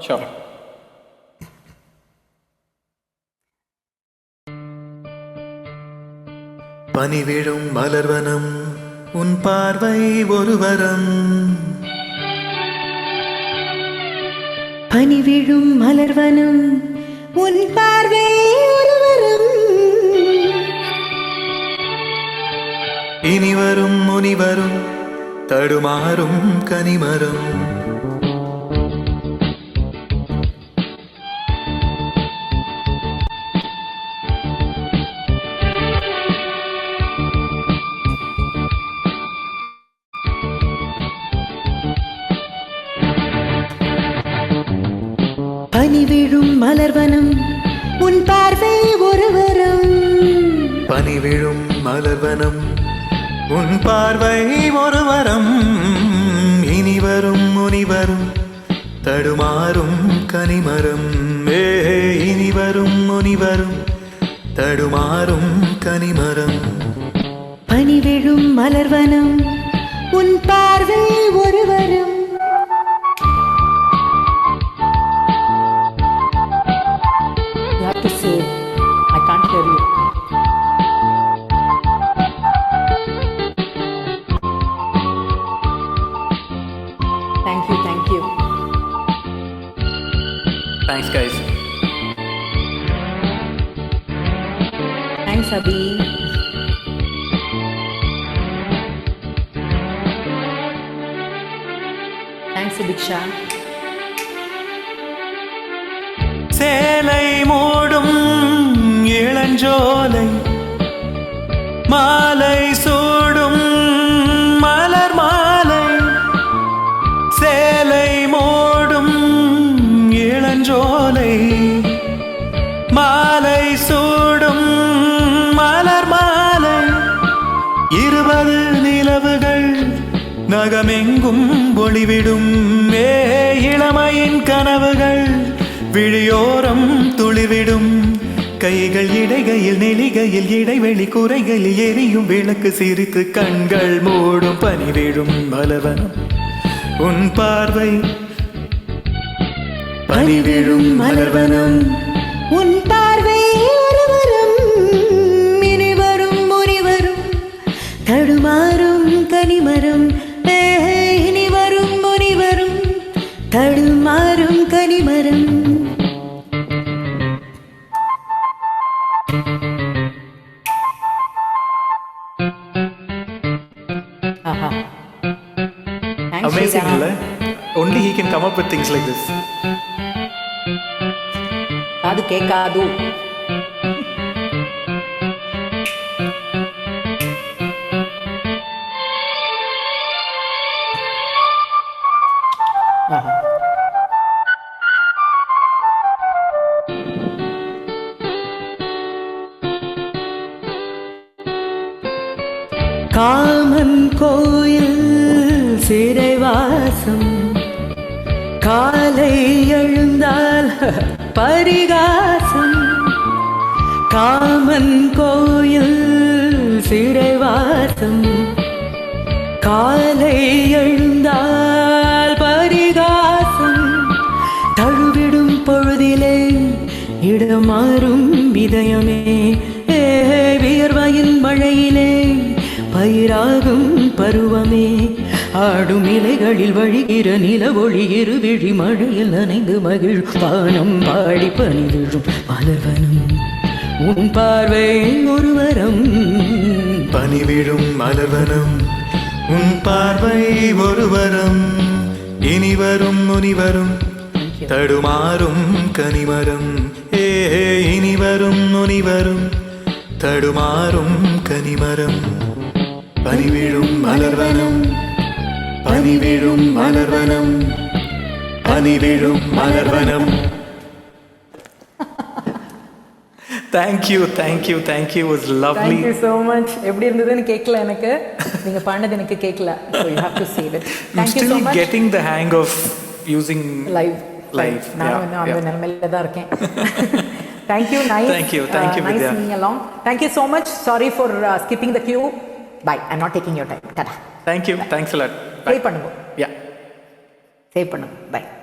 Sure பனிவிழும் மலர்வனம் உன் பார்வை ஒருவரம் பனிவிழும் மலர்வனம் உன் பார்வை ஒருவரும் இனி வரும் முனிவரும் தடுமாறும் கனிமரம். பனிவிழும் மலர்வனம் உன் பார்வை ஒருவரும். பனிவிழும் மலர்வனம் உன் பார்வை ஒருவரம். இனி வரும் முனிவரும் தடுமாறும் கனிமரம். ஏ இனி வரும் முனிவரும் தடுமாறும் கனிமரம். பனிவிழும் மலர்வனம் உன் பார்வை ஒருவரும். Thank you, thank you. Thanks guys Thanks, Abhi. Thanks, Diksha. சேலை மூடும் இளஞ்சோலை மாலை சூடும் நகமெங்கும் ஒளிவிடும் ஏ இளமையின் கனவுகள் விழியோரம் துளிவிடும். கைகள் இடைகையில் நெளிகையில் இடைவெளி குறைகளில் எரியும் விளக்கு சிரித்து கண்கள் மூடும் பனிவிடும் மலவனம் உன் பார்வை பனிவிழும் மலர்வனம் உன் இனி வரும் முனிவரும் தடுமாறும் கனிமரம் Aha. Thanks, amazing Sridhar. இல்ல only he can come up with things common கோயில் சிறைவாசம். காலை எழுந்தால் பரிகாசம். காமன் கோயில் சிறைவாசம். காலை எழுந்தால் பரிகாசம். தழுவிடும் பொழுதிலே இடமாறும் இதயமே. ஏ வியர்வையின் மழையிலே பயிராகும் பருவமே. ஆடும் இலைகளில் வழிகிற நில ஒளி இருவிழி மழையில் அணைந்து மகிழ் பானம் பாடி பணிவிழும் மலர்வனம். உன் பார்வை ஒருவரம். பணிவிழும் மலர்வனம். உன் பார்வை ஒருவரம். இனிவரும் முனிவரும். தடுமாறும் கனிமரம். ஏ இனிவரும் முனிவரும். தடுமாறும் கனிமரம். பனிவிழும் மலர்வனம் பனிவிழும் மலர்வனம் பனிவிழும் மலர்வனம் thank you thank you thank you was lovely Thank you so much. எப்படி இருந்ததுன்னு கேட்கல எனக்கு நீங்க பாடினது எனக்கு கேட்கல so you have to say it I'm thank you so still much getting the hang of using live live. நான் இன்னும் அந்த. நிலைமையில தான் இருக்கேன் thank you nice Thank you, thank you, nice Vidya. being along thank you so much uh, your time tada Thank you. Thanks a lot. Play Bye. பண்ணுங்க Yeah. Save பண்ணுங்க Bye.